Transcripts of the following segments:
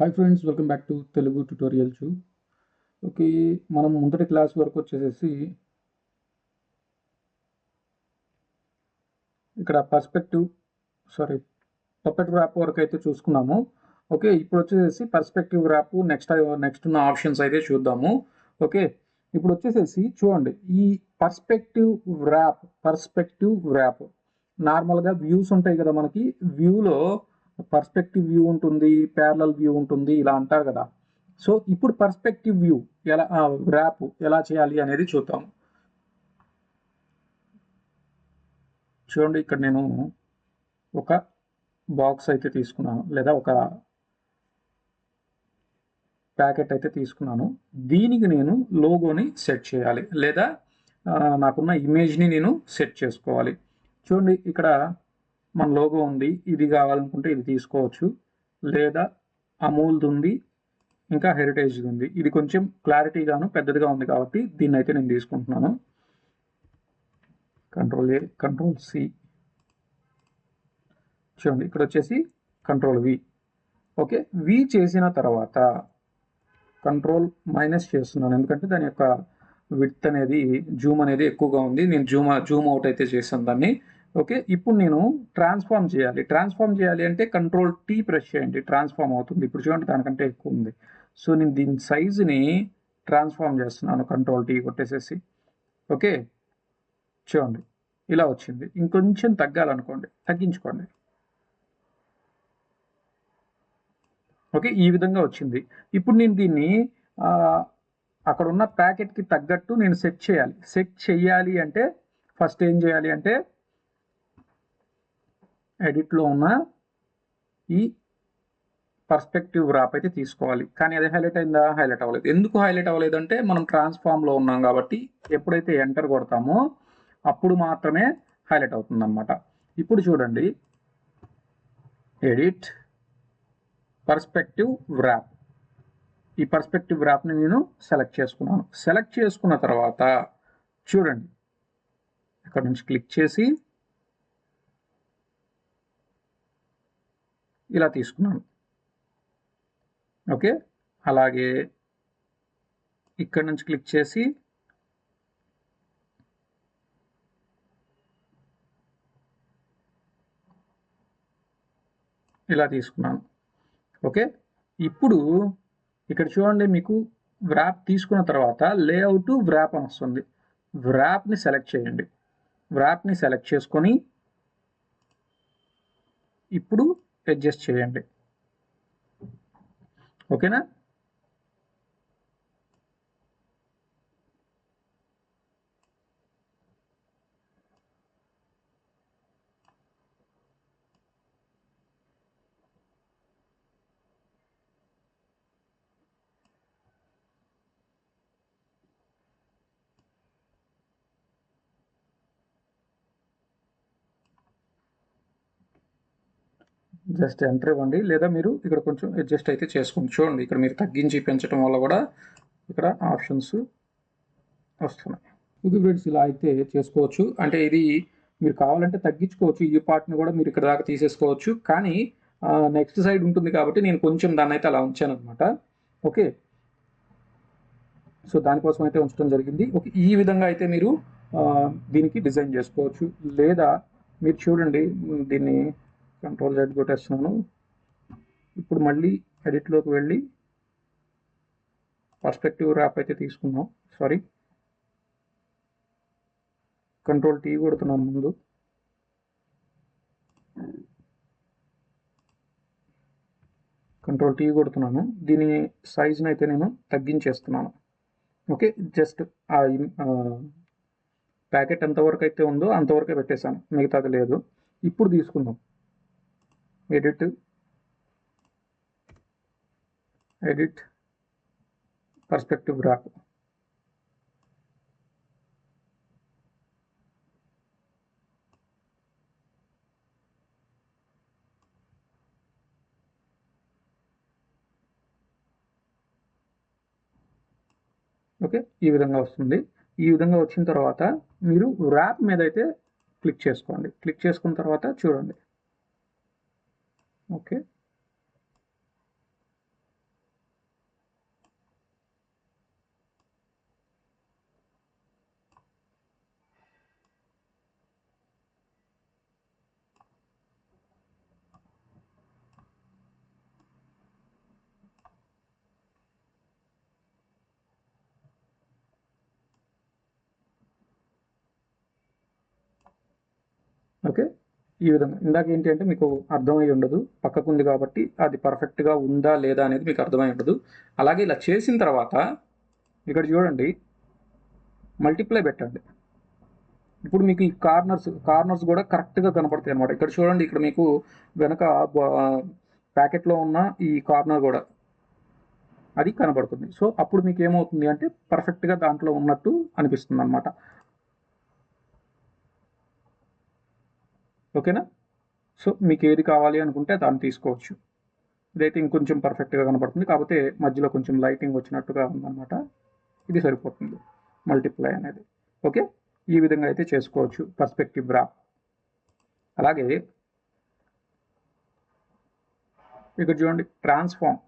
Hi friends welcome back to Telugu tutorial chew okay మనం ముందటి class వరకు వచ్చేసేసి ఇక్కడ పర్స్పెక్టివ్ సారీ పప్పెట్ ర్యాప్ వరకు అయితే చూసుకున్నాము. ఓకే ఇప్పుడు వచ్చేసేసి పర్స్పెక్టివ్ ర్యాప్ నెక్స్ట్ నెక్స్ట్ ఉన్న ఆప్షన్స్ అయితే చూద్దాము. ఓకే ఇప్పుడు వచ్చేసేసి చూడండి ఈ పర్స్పెక్టివ్ ర్యాప్ పర్స్పెక్టివ్ ర్యాప్ నార్మల్గా వ్యూస్ ఉంటాయి కదా మనకి వ్యూలో పర్స్పెక్టివ్ వ్యూ ఉంటుంది ప్యారలల్ వ్యూ ఉంటుంది ఇలా అంటారు కదా. సో ఇప్పుడు పర్స్పెక్టివ్ వ్యూ ఎలా ర్యాప్ ఎలా చేయాలి అనేది చూద్దాం. చూడండి ఇక్కడ నేను ఒక బాక్స్ అయితే తీసుకున్నాను లేదా ఒక ప్యాకెట్ అయితే తీసుకున్నాను. దీనికి నేను లోగోని సెట్ చేయాలి లేదా నాకున్న ఇమేజ్ని నేను సెట్ చేసుకోవాలి. చూడండి ఇక్కడ మన లోగో ఉంది ఇది కావాలనుకుంటే ఇది తీసుకోవచ్చు. లేదా అమూల్ది ఉంది ఇంకా హెరిటేజ్ది ఉంది. ఇది కొంచెం క్లారిటీగాను పెద్దదిగా ఉంది కాబట్టి దీన్ని అయితే నేను తీసుకుంటున్నాను. కంట్రోల్ ఏ కంట్రోల్ సి చూడండి ఇక్కడ వచ్చేసి కంట్రోల్ వి ఓకే వి చేసిన తర్వాత కంట్రోల్ మైనస్ చేస్తున్నాను. ఎందుకంటే దాని యొక్క విడ్త్ అనేది జూమ్ అనేది ఎక్కువగా ఉంది. నేను జూమ్ జూమ్ అవుట్ అయితే చేశాను దాన్ని. ఓకే? ఇప్పుడు నేను ట్రాన్స్ఫార్మ్ చేయాలి. ట్రాన్స్ఫార్మ్ చేయాలి అంటే కంట్రోల్ టీ ప్రెస్ చేయండి. ట్రాన్స్ఫార్మ్ అవుతుంది. ఇప్పుడు చూడండి దానికంటే ఎక్కువ ఉంది. సో నేను దీని సైజుని ట్రాన్స్ఫార్మ్ చేస్తున్నాను. కంట్రోల్ టీ కొట్టేసేసి. ఓకే? చూడండి ఇలా వచ్చింది. ఇంకొంచెం తగ్గాలనుకోండి. తగ్గించుకోండి. ఓకే? ఈ విధంగా వచ్చింది. ఇప్పుడు నేను దీన్ని అక్కడ ఉన్న ప్యాకెట్కి తగ్గట్టు నేను సెట్ చేయాలి. సెట్ చేయాలి అంటే ఫస్ట్ ఏం చేయాలి అంటే ఎడిట్లో ఉన్న ఈ పర్స్పెక్టివ్ ర్యాప్ అయితే తీసుకోవాలి. కానీ అది హైలైట్ అయిందా? హైలైట్ అవ్వలేదు. ఎందుకు హైలైట్ అవ్వలేదు అంటే మనం ట్రాన్స్ఫామ్లో ఉన్నాం కాబట్టి ఎప్పుడైతే ఎంటర్ కొడతామో అప్పుడు మాత్రమే హైలైట్ అవుతుంది అనమాట ఇప్పుడు చూడండి. ఎడిట్ పర్స్పెక్టివ్ ర్యాప్ ఈ పర్స్పెక్టివ్ ర్యాప్ని నేను సెలెక్ట్ చేసుకున్నాను. సెలెక్ట్ చేసుకున్న తర్వాత చూడండి. ఇక్కడ నుంచి క్లిక్ చేసి ఇలా తీసుకున్నాను. ఓకే? అలాగే ఇక్కడ నుంచి క్లిక్ చేసి ఇలా తీసుకున్నాను. ఓకే? ఇప్పుడు ఇక్కడ చూడండి మీకు వ్రాప్ తీసుకున్న తర్వాత లేఅవుట్ వ్రాప్ అని వస్తుంది. వ్రాప్ని సెలెక్ట్ చేయండి. వ్రాప్ని సెలెక్ట్ చేసుకొని ఇప్పుడు అడ్జస్ట్ చేయండి. ఓకేనా? జస్ట్ ఎంటర్ ఇవ్వండి. లేదా మీరు ఇక్కడ కొంచెం అడ్జస్ట్ అయితే చేసుకోండి చూడండి. ఇక్కడ మీరు తగ్గించి పెంచడం వల్ల కూడా ఇక్కడ ఆప్షన్స్ వస్తున్నాయి. ఓకే ఫ్రెండ్స్ ఇలా అయితే చేసుకోవచ్చు. అంటే ఇది మీరు కావాలంటే తగ్గించుకోవచ్చు. ఈ పార్ట్ని కూడా మీరు ఇక్కడ దాకా తీసేసుకోవచ్చు. కానీ నెక్స్ట్ సైడ్ ఉంటుంది కాబట్టి నేను కొంచెం దాన్ని అయితే అలా ఉంచాను అనమాట ఓకే? సో దానికోసం అయితే ఉంచడం జరిగింది. ఓకే ఈ విధంగా అయితే మీరు దీనికి డిజైన్ చేసుకోవచ్చు. లేదా మీరు చూడండి దీన్ని కంట్రోల్ జెడ్ కొట్టేస్తున్నాను. ఇప్పుడు మళ్ళీ ఎడిట్లోకి వెళ్ళి పర్స్పెక్టివ్ ర్యాప్ అయితే తీసుకుందాం. సారీ కంట్రోల్ టీ కొడుతున్నాను ముందు. కంట్రోల్ టీ కొడుతున్నాను. దీని సైజ్ని అయితే నేను తగ్గించేస్తున్నాను. ఓకే జస్ట్ ఆ ప్యాకెట్ ఎంతవరకు అయితే ఉందో అంతవరకే పెట్టేశాను. మిగతాది లేదు. ఇప్పుడు తీసుకుందాం. Edit edit perspective warp okay ఈ విధంగా వస్తుంది. ఈ విధంగా వచ్చిన తర్వాత మీరు ర్యాప్ మీద అయితే క్లిక్ చేసుకోండి. క్లిక్ చేసుకున్న తర్వాత చూడండి. ఓకే ఓకే ఈ విధంగా. ఇందాక ఏంటి అంటే మీకు అర్థమై ఉండదు. పక్కకుంది కాబట్టి అది పర్ఫెక్ట్గా ఉందా లేదా అనేది మీకు అర్థమై ఉండదు. అలాగే ఇలా చేసిన తర్వాత ఇక్కడ చూడండి మల్టిప్లై పెట్టండి. ఇప్పుడు మీకు ఈ కార్నర్స్ కార్నర్స్ కూడా కరెక్ట్గా కనపడతాయి అనమాట ఇక్కడ చూడండి ఇక్కడ మీకు వెనక ప్యాకెట్లో ఉన్న ఈ కార్నర్ కూడా అది కనబడుతుంది. సో అప్పుడు మీకు ఏమవుతుంది అంటే పర్ఫెక్ట్గా దాంట్లో ఉన్నట్టు అనిపిస్తుంది అనమాట ఓకేనా? సో మీకు ఏది కావాలి అనుకుంటే దాన్ని తీసుకోవచ్చు. ఇదైతే ఇంకొంచెం పర్ఫెక్ట్గా కనబడుతుంది కాకపోతే మధ్యలో కొంచెం లైటింగ్ వచ్చినట్టుగా ఉందన్నమాట. ఇది సరిపోతుంది. మల్టిప్లై అనేది. ఓకే? ఈ విధంగా అయితే చేసుకోవచ్చు. పర్స్పెక్టివ్ బ్రా అలాగే ఇక్కడ చూడండి. ట్రాన్స్ఫార్మ్.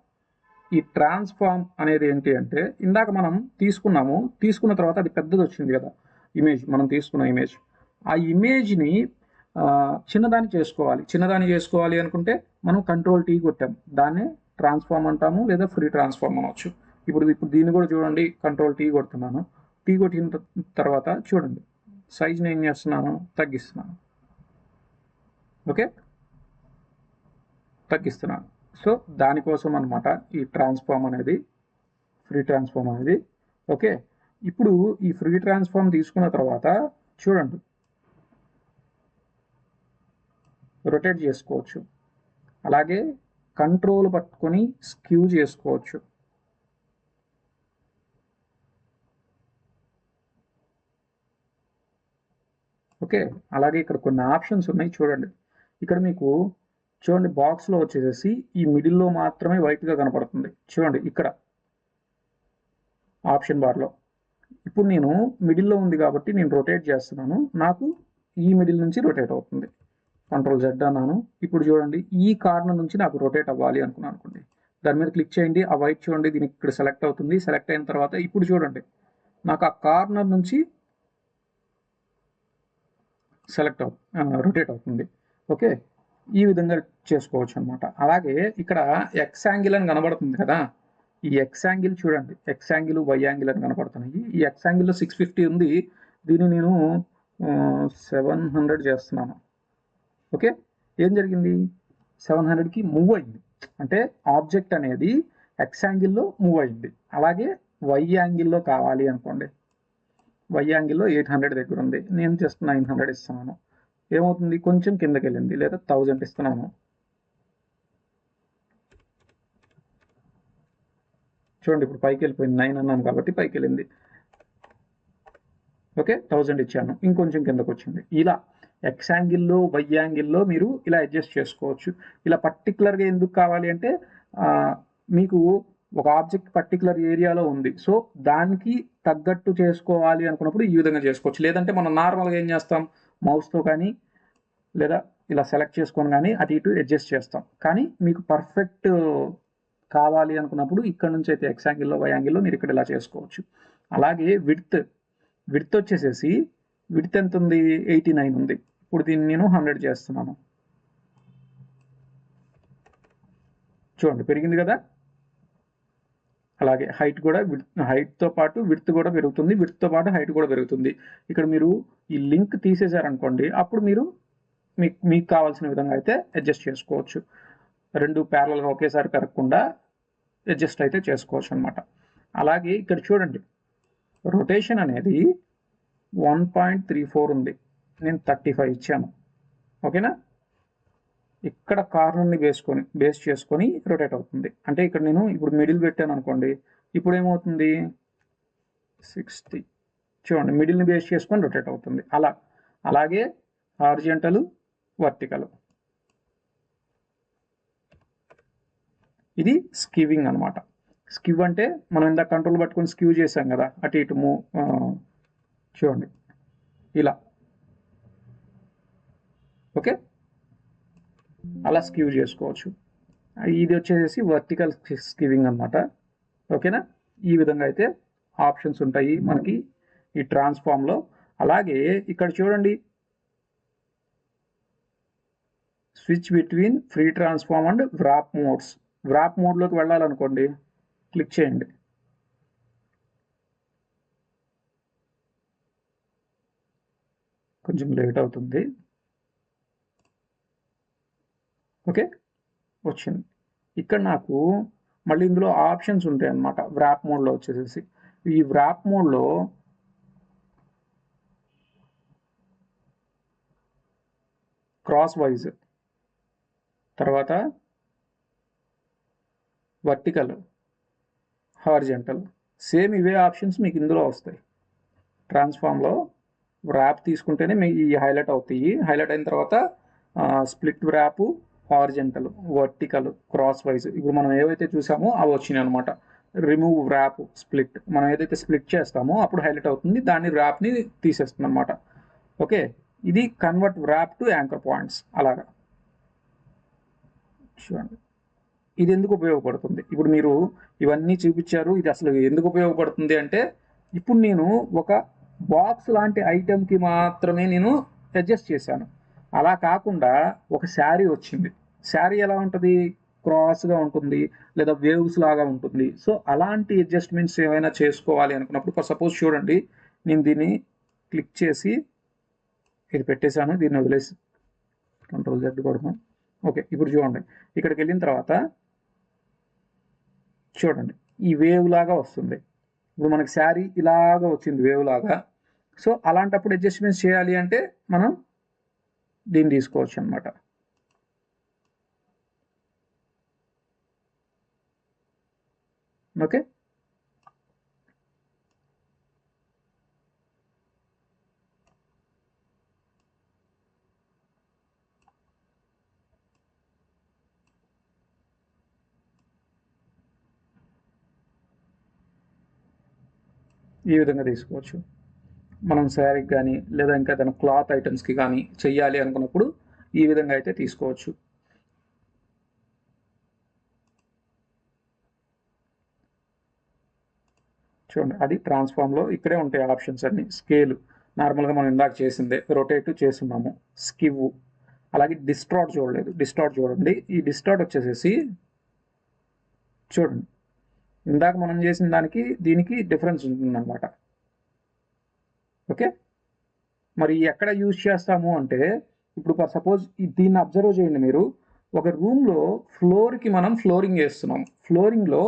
ఈ ట్రాన్స్ఫార్మ్ అనేది ఏంటి అంటే ఇందాక మనం తీసుకున్నాము. తీసుకున్న తర్వాత అది పెద్దది వచ్చింది కదా. ఇమేజ్. మనం తీసుకున్న ఇమేజ్. ఆ ఇమేజ్ని చిన్నదాన్ని చేసుకోవాలి. చిన్నదాన్ని చేసుకోవాలి అనుకుంటే మనం కంట్రోల్ టీ కొట్టాం. దాన్నే ట్రాన్స్ఫార్మ్ అంటాము లేదా ఫ్రీ ట్రాన్స్ఫార్మ్ అనవచ్చు ఇప్పుడు ఇప్పుడు దీన్ని కూడా చూడండి కంట్రోల్ టీ కొడుతున్నాను. టీ కొట్టిన తర్వాత చూడండి. సైజ్ని ఏం చేస్తున్నాను? తగ్గిస్తున్నాను. ఓకే తగ్గిస్తున్నాను. సో దానికోసం అనమాట ఈ ట్రాన్స్ఫార్మ్ అనేది ఫ్రీ ట్రాన్స్ఫార్మ్ అనేది. ఓకే ఇప్పుడు ఈ ఫ్రీ ట్రాన్స్ఫార్మ్ తీసుకున్న తర్వాత చూడండి. రొటేట్ చేసుకోవచ్చు. అలాగే కంట్రోల్ పట్టుకొని స్క్యూ చేసుకోవచ్చు. ఓకే అలాగే ఇక్కడ కొన్ని ఆప్షన్స్ ఉన్నాయి చూడండి. ఇక్కడ మీకు చూడండి బాక్స్లో వచ్చేసేసి ఈ మిడిల్లో మాత్రమే వైట్గా కనపడుతుంది. చూడండి ఇక్కడ ఆప్షన్ బార్లో ఇప్పుడు నేను మిడిల్లో ఉంది కాబట్టి నేను రొటేట్ చేస్తున్నాను. నాకు ఈ మిడిల్ నుంచి రొటేట్ అవుతుంది. కంట్రోల్ జెడ్ అన్నాను. ఇప్పుడు చూడండి ఈ కార్నర్ నుంచి నాకు రొటేట్ అవ్వాలి అనుకున్నాను అనుకోండి. దాని మీద క్లిక్ చేయండి ఆ వైట్ చూడండి దీనికి ఇక్కడ సెలెక్ట్ అవుతుంది. సెలెక్ట్ అయిన తర్వాత ఇప్పుడు చూడండి నాకు ఆ కార్నర్ నుంచి సెలెక్ట్ అవు రొటేట్ అవుతుంది. ఓకే? ఈ విధంగా చేసుకోవచ్చు అనమాట అలాగే ఇక్కడ ఎక్స్ యాంగిల్ అని కనబడుతుంది కదా? ఈ ఎక్స్ యాంగిల్ చూడండి ఎక్స్ యాంగిల్ వై యాంగిల్ అని కనబడుతున్నాయి. ఈ ఎక్స్ యాంగిల్లో సిక్స్ ఫిఫ్టీ ఉంది. దీన్ని నేను సెవెన్ హండ్రెడ్ చేస్తున్నాను. ఓకే? ఏం జరిగింది? సెవెన్ హండ్రెడ్కి మూవ్ అయింది. అంటే ఆబ్జెక్ట్ అనేది ఎక్స్ యాంగిల్లో మూవ్ అయింది. అలాగే వై యాంగిల్లో కావాలి అనుకోండి. వై యాంగిల్లో ఎయిట్ హండ్రెడ్ దగ్గర ఉంది. నేను జస్ట్ నైన్ హండ్రెడ్ ఇస్తున్నాను. ఏమవుతుంది? కొంచెం కిందకి వెళ్ళింది లేదా థౌజండ్ ఇస్తున్నాను. చూడండి ఇప్పుడు పైకి వెళ్ళిపోయింది నైన్ అన్నాను కాబట్టి పైకి వెళ్ళింది ఓకే? థౌజండ్ ఇచ్చాను. ఇంకొంచెం కిందకు వచ్చింది ఇలా ఎక్స్ యాంగిల్లో వై యాంగిల్లో మీరు ఇలా అడ్జస్ట్ చేసుకోవచ్చు. ఇలా పర్టికులర్గా ఎందుకు కావాలి అంటే మీకు ఒక ఆబ్జెక్ట్ పర్టికులర్ ఏరియాలో ఉంది. సో దానికి తగ్గట్టు చేసుకోవాలి అనుకున్నప్పుడు ఈ విధంగా చేసుకోవచ్చు. లేదంటే మనం నార్మల్గా ఏం చేస్తాం? మౌస్తో కానీ లేదా ఇలా సెలెక్ట్ చేసుకొని కానీ అటు ఇటు అడ్జస్ట్ చేస్తాం. కానీ మీకు పర్ఫెక్ట్ కావాలి అనుకున్నప్పుడు ఇక్కడ నుంచి అయితే ఎక్స్ యాంగిల్లో వై యాంగిల్లో మీరు ఇక్కడ ఇలా చేసుకోవచ్చు. అలాగే విడ్త్ విడ్త్ వచ్చేసేసి విడ్త్ ఎంత ఉంది? ఎయిటీ నైన్ ఉంది. ఇప్పుడు దీన్ని నేను హండ్రెడ్ చేస్తున్నాను. చూడండి పెరిగింది కదా? అలాగే హైట్ కూడా హైట్తో పాటు విడ్త్ కూడా పెరుగుతుంది విడ్త్తో పాటు హైట్ కూడా పెరుగుతుంది. ఇక్కడ మీరు ఈ లింక్ తీసేశారనుకోండి అప్పుడు మీరు మీకు మీకు కావాల్సిన విధంగా అయితే అడ్జస్ట్ చేసుకోవచ్చు. రెండు ప్యారల్గా ఒకేసారి పెరగకుండా అడ్జస్ట్ అయితే చేసుకోవచ్చు అనమాట అలాగే ఇక్కడ చూడండి రొటేషన్ అనేది వన్ పాయింట్ త్రీ ఫోర్ ఉంది. నేను థర్టీ ఫైవ్ ఇచ్చాను. ఓకేనా? ఇక్కడ కార్నర్ని వేసుకొని బేస్ చేసుకొని రొటేట్ అవుతుంది. అంటే ఇక్కడ నేను ఇప్పుడు మిడిల్ పెట్టాను అనుకోండి. ఇప్పుడు ఏమవుతుంది? సిక్స్టీ చూడండి మిడిల్ని బేస్ చేసుకొని రొటేట్ అవుతుంది. అలా. అలాగే హార్జెంటల్ వర్టికల్ ఇది స్కివింగ్ అనమాట స్కివ్ అంటే మనం ఇందాక కంట్రోల్ పట్టుకొని స్కివ్ చేసాం కదా. అటు ఇటు మూ చూడండి. ఇలా. ఓకే? అలా స్కివ్ చేసుకోవచ్చు. ఇది వచ్చేసి వర్టికల్ స్కివింగ్ అనమాట ఓకేనా? ఈ విధంగా అయితే ఆప్షన్స్ ఉంటాయి మనకి ఈ ట్రాన్స్ఫామ్లో అలాగే ఇక్కడ చూడండి. Switch between free transform and warp modes warp మోడ్లోకి వెళ్ళాలనుకోండి క్లిక్ చేయండి. కొంచెం లేట్ అవుతుంది. ఓకే? వచ్చింది. ఇక్కడ నాకు మళ్ళీ ఇందులో ఆప్షన్స్ ఉంటాయి అన్నమాట. వ్రాప్ మోడ్లో వచ్చేసేసి. ఈ వ్రాప్ మోడ్లో క్రాస్ వైజ్ తర్వాత వర్టికల్ హార్జెంటల్. సేమ్ ఇవే ఆప్షన్స్ మీకు ఇందులో వస్తాయి. ట్రాన్స్ఫామ్లో ర్యాప్ తీసుకుంటేనే మీ ఈ హైలైట్ అవుతాయి. హైలైట్ అయిన తర్వాత split warp horizontal vertical crosswise. ఇప్పుడు మనం ఏవైతే చూసామో అవి వచ్చినాయి అనమాట రిమూవ్ ర్యాప్ స్ప్లిట్. మనం ఏదైతే స్ప్లిట్ చేస్తామో అప్పుడు హైలైట్ అవుతుంది. దాని ర్యాప్ని తీసేస్తుంది అనమాట ఓకే? ఇది convert warp to anchor points. అలాగా. చూడండి. ఇది ఎందుకు ఉపయోగపడుతుంది? ఇప్పుడు మీరు ఇవన్నీ చూపించారు. ఇది అసలు ఎందుకు ఉపయోగపడుతుంది అంటే ఇప్పుడు నేను ఒక బాక్స్ లాంటి ఐటెంకి మాత్రమే నేను అడ్జస్ట్ చేశాను. అలా కాకుండా ఒక శారీ వచ్చింది. శారీ ఎలా ఉంటుంది? క్రాస్గా ఉంటుంది లేదా వేవ్స్ లాగా ఉంటుంది. సో అలాంటి అడ్జస్ట్మెంట్స్ ఏమైనా చేసుకోవాలి అనుకున్నప్పుడు సపోజ్ చూడండి నేను దీన్ని క్లిక్ చేసి ఇది పెట్టేశాను దీన్ని వదిలేసి కంట్రోల్ జెడ్ కొడదాం. ఓకే ఇప్పుడు చూడండి. ఇక్కడికి వెళ్ళిన తర్వాత చూడండి ఈ వేవ్ లాగా వస్తుంది. ఇప్పుడు మనకి శారీ ఇలాగా వచ్చింది వేవ్ లాగా. సో అలాంటప్పుడు అడ్జస్ట్మెంట్స్ చేయాలి అంటే మనం దీన్ని తీసుకోవచ్చు అనమాట ఓకే. ఈ విధంగా తీసుకోవచ్చు. మనం శారీకి కానీ లేదా ఇంకా ఏదైనా క్లాత్ ఐటమ్స్కి కానీ చెయ్యాలి అనుకున్నప్పుడు ఈ విధంగా అయితే తీసుకోవచ్చు. చూడండి అది ట్రాన్స్ఫామ్లో ఇక్కడే ఉంటాయి ఆప్షన్స్ అన్ని. స్కేల్ నార్మల్గా మనం ఇందాక చేసిందే రొటేట్ చేస్తున్నాము స్కివ్ అలాగే డిస్ట్రాట్ చూడలేదు. డిస్ట్రాట్ చూడండి. ఈ డిస్ట్రాట్ వచ్చేసేసి చూడండి. ఇందాక మనం చేసిన దానికి దీనికి డిఫరెన్స్ ఉంటుందన్నమాట. ఓకే మరి ఎక్కడ యూజ్ చేస్తాము అంటే ఇప్పుడు సపోజ్ దీన్ని అబ్జర్వ్ చేయండి మీరు. ఒక రూమ్లో ఫ్లోర్కి మనం ఫ్లోరింగ్ వేస్తున్నాం ఫ్లోరింగ్లో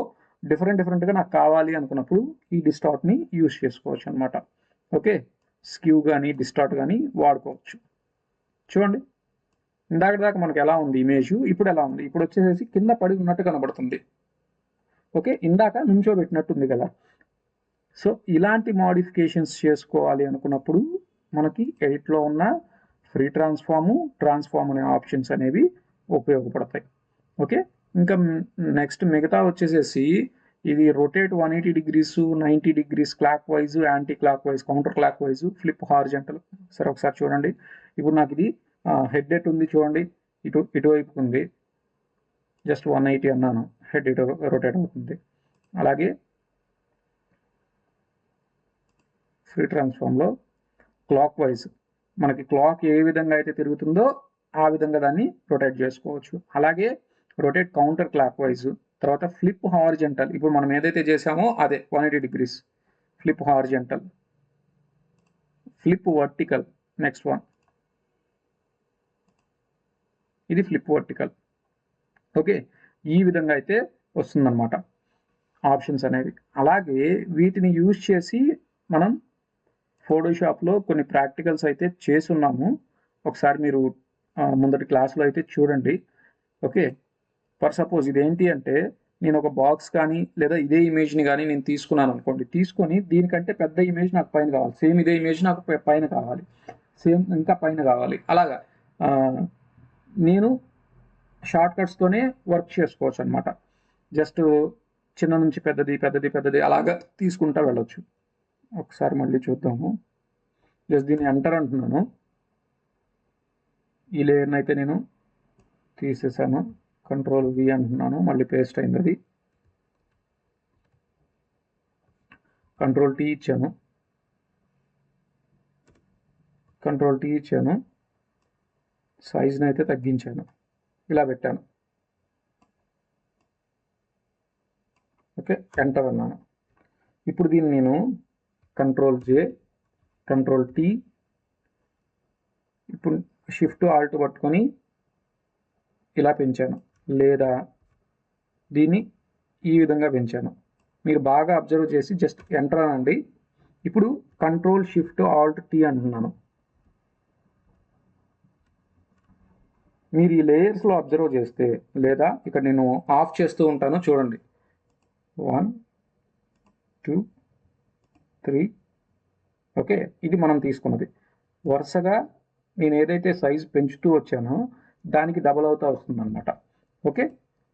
డిఫరెంట్ డిఫరెంట్గా నాకు కావాలి అనుకున్నప్పుడు ఈ డిస్టార్ట్ని యూజ్ చేసుకోవచ్చు అనమాట ఓకే? స్క్యూ కానీ డిస్టార్ట్ కానీ వాడుకోవచ్చు. చూడండి. ఇందాక దాకా మనకు ఎలా ఉంది ఇమేజ్? ఇప్పుడు ఎలా ఉంది? ఇప్పుడు వచ్చేసేసి కింద పడి ఉన్నట్టు కనబడుతుంది. ఓకే? ఇందాక నుంచోబెట్టినట్టుంది కదా. సో ఇలాంటి మాడిఫికేషన్స్ చేసుకోవాలి అనుకున్నప్పుడు మనకి ఎయిట్లో ఉన్న ఫ్రీ ట్రాన్స్ఫాము ట్రాన్స్ఫార్మ్ అనే ఆప్షన్స్ అనేవి ఉపయోగపడతాయి. ఓకే? ఇంకా నెక్స్ట్ మిగతా వచ్చేసేసి ఇది rotate one eighty degrees ninety degrees clockwise anticlockwise counter clockwise flip horizontal సరే ఒకసారి చూడండి. ఇప్పుడు నాకు ఇది హెడ్ ఎట్ ఉంది చూడండి. ఇటు ఇటువైపు ఉంది. జస్ట్ వన్ ఎయిటీ అన్నాను. హెడ్ ఇటు రొటేట్ అవుతుంది. అలాగే ఫ్రీ ట్రాన్స్ఫామ్లో క్లాక్ వైజ్ మనకి క్లాక్ ఏ విధంగా అయితే తిరుగుతుందో ఆ విధంగా దాన్ని రొటేట్ చేసుకోవచ్చు. అలాగే రొటేట్ కౌంటర్ క్లాక్ వైజ్ తర్వాత ఫ్లిప్ హార్జెంటల్ ఇప్పుడు మనం ఏదైతే చేసామో అదే one eighty degrees flip horizontal flip vertical next one ఇది ఫ్లిప్ వర్టికల్ ఓకే ఈ విధంగా అయితే వస్తుందన్నమాట. ఆప్షన్స్ అనేవి. అలాగే వీటిని యూజ్ చేసి మనం ఫోటోషాప్లో కొన్ని ప్రాక్టికల్స్ అయితే చేసున్నాము ఒకసారి మీరు ముందటి క్లాస్లో అయితే చూడండి. ఓకే ఫర్ సపోజ్ ఇదేంటి అంటే నేను ఒక బాక్స్ కానీ లేదా ఇదే ఇమేజ్ని కానీ నేను తీసుకున్నాను అనుకోండి. తీసుకొని దీనికంటే పెద్ద ఇమేజ్ నాకు పైన కావాలి. సేమ్ ఇదే ఇమేజ్ నాకు పైన కావాలి. సేమ్ ఇంకా పైన కావాలి. అలాగా. నేను షార్ట్ కట్స్తోనే వర్క్ చేసుకోవచ్చు అనమాట జస్ట్ చిన్న నుంచి పెద్దది పెద్దది పెద్దది అలాగా తీసుకుంటా వెళ్ళొచ్చు. ఒకసారి మళ్ళీ చూద్దాము. జస్ట్ దీన్ని ఎంటర్ అంటున్నాను. ఈ లేయర్ని అయితే నేను తీసేసాను. కంట్రోల్ వి అంటున్నాను మళ్ళీ పేస్ట్ అయింది అది. కంట్రోల్ టీ ఇచ్చాను. కంట్రోల్ టీ ఇచ్చాను. సైజ్ని అయితే తగ్గించాను. ఇలా పెట్టాను. ఓకే ఎంటర్ అన్నాను. ఇప్పుడు దీన్ని నేను కంట్రోల్ జే కంట్రోల్ టీ ఇప్పుడు షిఫ్ట్ ఆల్ట్ పట్టుకొని ఇలా పెంచాను. లేదా దీన్ని ఈ విధంగా పెంచాను. మీరు బాగా అబ్జర్వ్ చేసి జస్ట్ ఎంటర్ అనండి. ఇప్పుడు కంట్రోల్ షిఫ్ట్ ఆల్ట్ టీ అంటున్నాను. మీరు ఈ లేయర్స్లో అబ్జర్వ్ చేస్తే లేదా ఇక్కడ నేను ఆఫ్ చేస్తూ ఉంటాను చూడండి. వన్ టూ త్రీ ఓకే ఇది మనం తీసుకున్నది. వరుసగా నేను ఏదైతే సైజ్ పెంచుతూ వచ్చానో దానికి డబల్ అవుతా వస్తుందన్నమాట. ఓకే?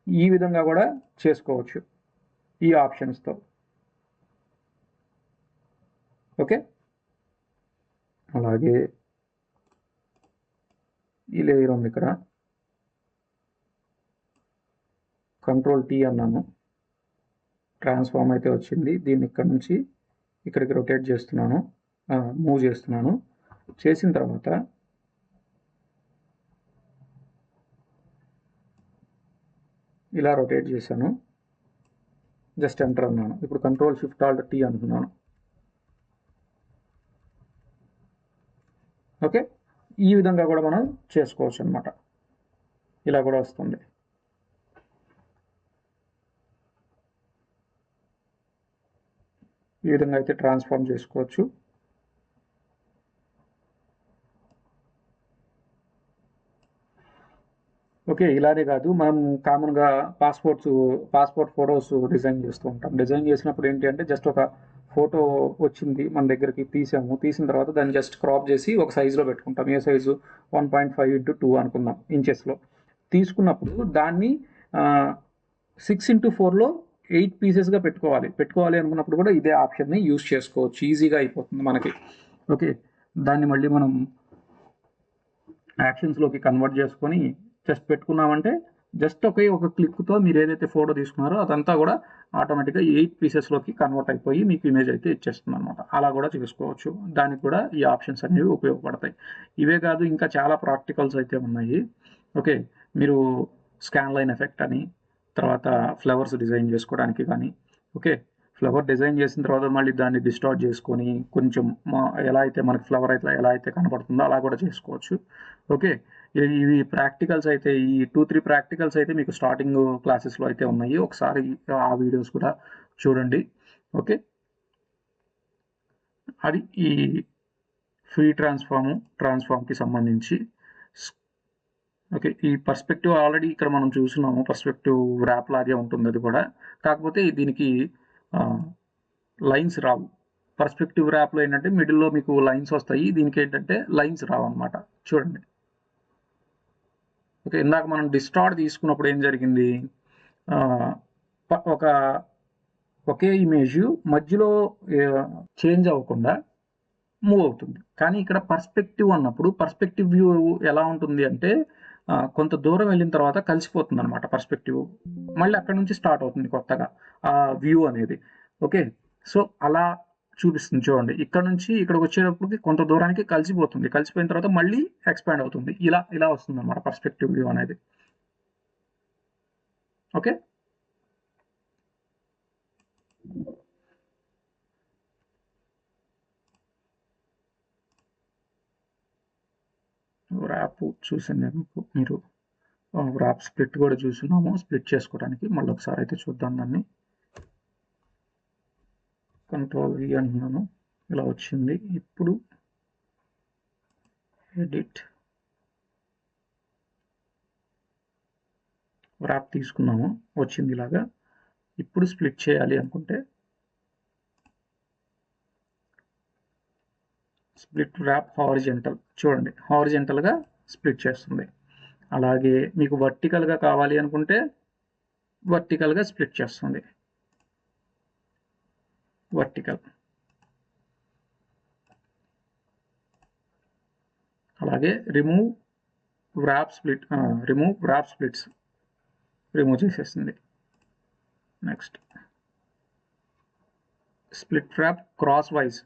ఈ విధంగా కూడా చేసుకోవచ్చు ఈ ఆప్షన్స్తో. ఓకే? అలాగే ఈ లేయర్ ఉంది ఇక్కడ. కంట్రోల్ టీ అన్నాను ట్రాన్స్ఫార్మ్ అయితే వచ్చింది. దీన్ని ఇక్కడ నుంచి ఇక్కడికి రొటేట్ చేస్తున్నాను. మూవ్ చేస్తున్నాను. చేసిన తర్వాత ఇలా రొటేట్ చేశాను. జస్ట్ ఎంటర్ అన్నాను. ఇప్పుడు కంట్రోల్ షిఫ్ట్ ఆల్ట్ టీ అంటున్నాను ఓకే ఈ విధంగా కూడా మనం చేసుకోవచ్చు అనమాట ఇలా కూడా వస్తుంది. ఈ విధంగా అయితే ట్రాన్స్ఫార్మ్ చేసుకోవచ్చు. ఓకే ఇలానే కాదు. మనం కామన్గా పాస్పోర్ట్స్ పాస్పోర్ట్ ఫొటోస్ డిజైన్ చేస్తూ ఉంటాం. డిజైన్ చేసినప్పుడు ఏంటి అంటే జస్ట్ ఒక ఫోటో వచ్చింది మన దగ్గరికి తీసాము. తీసిన తర్వాత దాన్ని జస్ట్ క్రాప్ చేసి ఒక సైజులో పెట్టుకుంటాం. ఏ size? One point five into two అనుకుందాం ఇంచెస్లో. తీసుకున్నప్పుడు దాన్ని సిక్స్ ఇంటూ ఫోర్లో ఎయిట్ పీసెస్గా పెట్టుకోవాలి. పెట్టుకోవాలి అనుకున్నప్పుడు కూడా ఇదే ఆప్షన్ని యూస్ చేసుకోవచ్చు. ఈజీగా అయిపోతుంది మనకి. ఓకే దాన్ని మళ్ళీ మనం యాక్షన్స్లోకి కన్వర్ట్ చేసుకొని జస్ట్ పెట్టుకున్నామంటే జస్ట్ ఒకే ఒక క్లిక్తో మీరు ఏదైతే ఫోటో తీసుకున్నారో అదంతా కూడా ఆటోమేటిక్గా ఎయిట్ పీసెస్లోకి కన్వర్ట్ అయిపోయి మీకు ఇమేజ్ అయితే ఇచ్చేస్తుంది అనమాట అలా కూడా చేసుకోవచ్చు. దానికి కూడా ఈ ఆప్షన్స్ అనేవి ఉపయోగపడతాయి. ఇవే కాదు ఇంకా చాలా ప్రాక్టికల్స్ అయితే ఉన్నాయి. ఓకే మీరు స్కాన్ లైన్ ఎఫెక్ట్ అని తర్వాత ఫ్లవర్స్ డిజైన్ చేసుకోవడానికి కానీ ఓకే ఫ్లవర్ డిజైన్ చేసిన తర్వాత మళ్ళీ దాన్ని డిస్టార్ట్ చేసుకొని కొంచెం మా ఎలా అయితే మనకి ఫ్లవర్ అయితే ఎలా అయితే కనపడుతుందో అలా కూడా చేసుకోవచ్చు. ఓకే ఇవి ప్రాక్టికల్స్ అయితే ఈ టూ త్రీ ప్రాక్టికల్స్ అయితే మీకు స్టార్టింగ్ క్లాసెస్లో అయితే ఉన్నాయి. ఒకసారి ఆ వీడియోస్ కూడా చూడండి. ఓకే అది ఈ ఫ్రీ ట్రాన్స్ఫార్మ్ ట్రాన్స్ఫార్మ్కి సంబంధించి. ఓకే ఈ పర్స్పెక్టివ్ ఆల్రెడీ ఇక్కడ మనం చూస్తున్నాము. పర్స్పెక్టివ్ ర్యాప్ లాగే ఉంటుంది అది కూడా. కాకపోతే దీనికి లైన్స్ రావు. పర్స్పెక్టివ్ ర్యాప్లో ఏంటంటే మిడిల్లో మీకు లైన్స్ వస్తాయి. దీనికి ఏంటంటే లైన్స్ రావు అనమాట చూడండి. ఓకే ఇందాక మనం డిస్టార్ట్ తీసుకున్నప్పుడు ఏం జరిగింది? ఒక ఒకే ఇమేజ్ మధ్యలో చేంజ్ అవ్వకుండా మూవ్ అవుతుంది. కానీ ఇక్కడ పర్స్పెక్టివ్ అన్నప్పుడు పర్స్పెక్టివ్ వ్యూ ఎలా ఉంటుంది అంటే కొంత దూరం వెళ్ళిన తర్వాత కలిసిపోతుంది అనమాట పర్స్పెక్టివ్. మళ్ళీ అక్కడ నుంచి స్టార్ట్ అవుతుంది కొత్తగా ఆ వ్యూ అనేది. ఓకే సో అలా చూపిస్తుంది చూడండి. ఇక్కడ నుంచి ఇక్కడికి వచ్చేటప్పటికి కొంత దూరానికి కలిసిపోతుంది. కలిసిపోయిన తర్వాత మళ్ళీ ఎక్స్పాండ్ అవుతుంది. ఇలా ఇలా వస్తుంది అనమాట పర్స్పెక్టివ్ వ్యూ అనేది. ఓకే ర్యాప్ చూసింది మీకు. మీరు ర్యాప్ స్ప్లిట్ కూడా చూస్తున్నాము స్ప్లిట్ చేసుకోవడానికి మళ్ళీ ఒకసారి అయితే చూద్దాం దాన్ని. కంట్రోల్ వి అంటున్నాను. ఇలా వచ్చింది. ఇప్పుడు ఎడిట్ ర్యాప్ తీసుకున్నాము. వచ్చింది ఇలాగా. ఇప్పుడు స్ప్లిట్ చేయాలి అనుకుంటే స్ప్లిట్ ర్యాప్ హారిజెంటల్ చూడండి హారిజెంటల్గా స్ప్లిట్ చేస్తుంది. అలాగే మీకు వర్టికల్గా కావాలి అనుకుంటే వర్టికల్గా స్ప్లిట్ చేస్తుంది. వర్టికల్. అలాగే remove warp split remove warp splits remove చేసేస్తుంది. Next split rap cross wise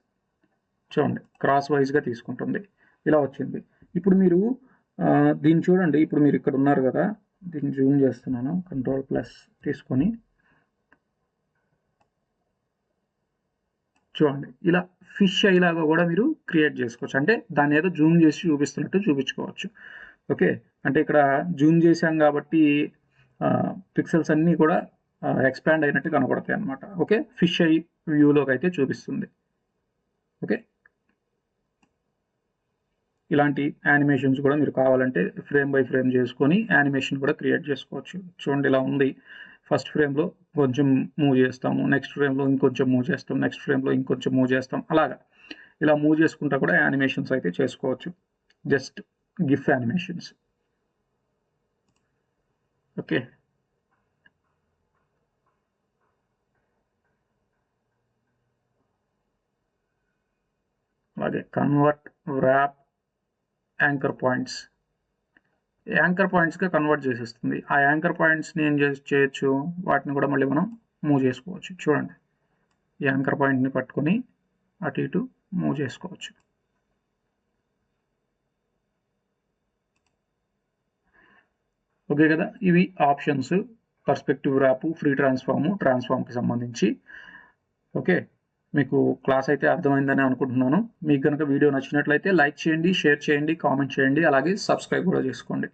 చూడండి క్రాస్ వైజ్గా తీసుకుంటుంది. ఇలా వచ్చింది. ఇప్పుడు మీరు దీన్ని చూడండి. ఇప్పుడు మీరు ఇక్కడ ఉన్నారు కదా దీన్ని జూమ్ చేస్తున్నాను. కంట్రోల్ ప్లస్ తీసుకొని చూడండి. ఇలా ఫిష్ అయ్యేలాగా కూడా మీరు క్రియేట్ చేసుకోవచ్చు. అంటే దాన్ని ఏదో జూమ్ చేసి చూపిస్తున్నట్టు చూపించుకోవచ్చు. ఓకే? అంటే ఇక్కడ జూమ్ చేశాం కాబట్టి పిక్సెల్స్ అన్నీ కూడా ఎక్స్పాండ్ అయినట్టు కనపడతాయి అనమాట ఓకే? ఫిష్ ఐ వ్యూలోకి అయితే చూపిస్తుంది. ఓకే? ఇలాంటి యానిమేషన్స్ కూడా మీరు కావాలంటే ఫ్రేమ్ బై ఫ్రేమ్ చేసుకొని యానిమేషన్ కూడా క్రియేట్ చేసుకోవచ్చు. చూడండి ఇలా ఉంది. ఫస్ట్ ఫ్రేమ్లో కొంచెం మూవ్ చేస్తాము నెక్స్ట్ ఫ్రేమ్లో ఇంకొంచెం మూవ్ చేస్తాం నెక్స్ట్ ఫ్రేమ్లో ఇంకొంచెం మూవ్ చేస్తాం అలాగా. ఇలా మూవ్ చేసుకుంటా కూడా యానిమేషన్స్ అయితే చేసుకోవచ్చు. Just GIF animations. ఓకే. అలాగే convert warp anchor points. Anchor పాయింట్స్గా convert చేసేస్తుంది. ఆ యాంకర్ పాయింట్స్ని ఏం చేయొచ్చు? వాటిని కూడా మళ్ళీ మనం మూవ్ చేసుకోవచ్చు. చూడండి. ఈ యాంకర్ పాయింట్ని పట్టుకొని అటు ఇటు మూవ్ చేసుకోవచ్చు. ఓకే కదా? ఇవి options. Perspective warp free transform ట్రాన్స్ఫార్మ్కి సంబంధించి. ఓకే? మీకు క్లాస్ అయితే అర్థమైందని అనుకుంటున్నాను. మీకు కనుక వీడియో నచ్చినట్లయితే లైక్ చేయండి షేర్ చేయండి కామెంట్ చేయండి అలాగే సబ్స్క్రైబ్ కూడా చేసుకోండి.